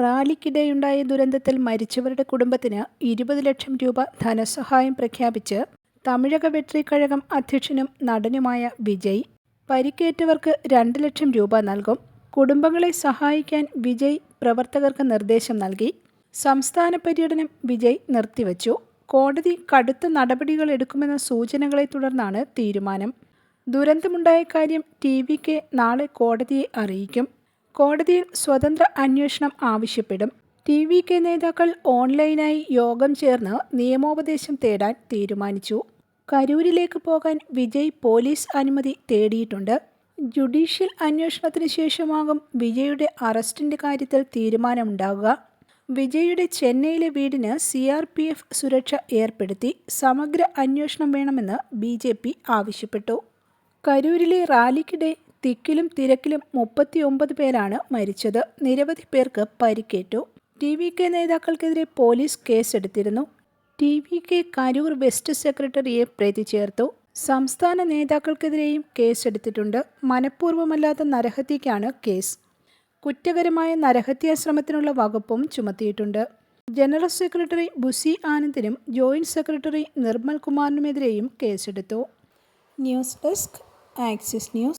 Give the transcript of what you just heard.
റാലിക്കിടെയുണ്ടായ ദുരന്തത്തിൽ മരിച്ചവരുടെ കുടുംബത്തിന് ഇരുപത് ലക്ഷം രൂപ ധനസഹായം പ്രഖ്യാപിച്ച് തമിഴക വെട്രി കഴകം അധ്യക്ഷനും നടനുമായ വിജയ് പരിക്കേറ്റവർക്ക് രണ്ട് ലക്ഷം രൂപ നൽകും. കുടുംബങ്ങളെ സഹായിക്കാൻ വിജയ് പ്രവർത്തകർക്ക് നിർദ്ദേശം നൽകി. സംസ്ഥാന പര്യടനം വിജയ് നിർത്തിവച്ചു. കോടതി കടുത്ത നടപടികൾ എടുക്കുമെന്ന സൂചനകളെ തുടർന്നാണ് തീരുമാനം. ദുരന്തമുണ്ടായ കാര്യം ടി വിക്ക് നാളെ കോടതിയെ അറിയിക്കും. കോടതിയിൽ സ്വതന്ത്ര അന്വേഷണം ആവശ്യപ്പെടും. ടി വി കെ നേതാക്കൾ ഓൺലൈനായി യോഗം ചേർന്ന് നിയമോപദേശം തേടാൻ തീരുമാനിച്ചു. കരൂരിലേക്ക് പോകാൻ വിജയ് പോലീസ് അനുമതി തേടിയിട്ടുണ്ട്. ജുഡീഷ്യൽ അന്വേഷണത്തിന് ശേഷമാകും വിജയുടെ അറസ്റ്റിന്റെ കാര്യത്തിൽ തീരുമാനമുണ്ടാകുക വിജയുടെ ചെന്നൈയിലെ വീടിന് സി ആർ പി എഫ് സുരക്ഷ ഏർപ്പെടുത്തി സമഗ്ര അന്വേഷണം വേണമെന്ന് ബി ജെ പി ആവശ്യപ്പെട്ടു. കരൂരിലെ റാലിക്കിടെ തിക്കിലും തിരക്കിലും മുപ്പത്തിയൊമ്പത് പേരാണ് മരിച്ചത്. നിരവധി പേർക്ക് പരിക്കേറ്റു. ടി വി കെ നേതാക്കൾക്കെതിരെ പോലീസ് കേസെടുത്തിരുന്നു. T V K Karur west സെക്രട്ടറിയെ പ്രതി ചേർത്തു. സംസ്ഥാന നേതാക്കൾക്കെതിരെയും കേസെടുത്തിട്ടുണ്ട്. മനഃപൂർവമല്ലാത്ത നരഹത്യക്കാണ് കേസ്. കുറ്റകരമായ നരഹത്യാശ്രമത്തിനുള്ള വകുപ്പും ചുമത്തിയിട്ടുണ്ട്. ജനറൽ സെക്രട്ടറി ബുസി ആനന്ദിനും ജോയിന്റ് സെക്രട്ടറി നിർമ്മൽ കുമാറിനുമെതിരെയും കേസെടുത്തു. News desk Axis News.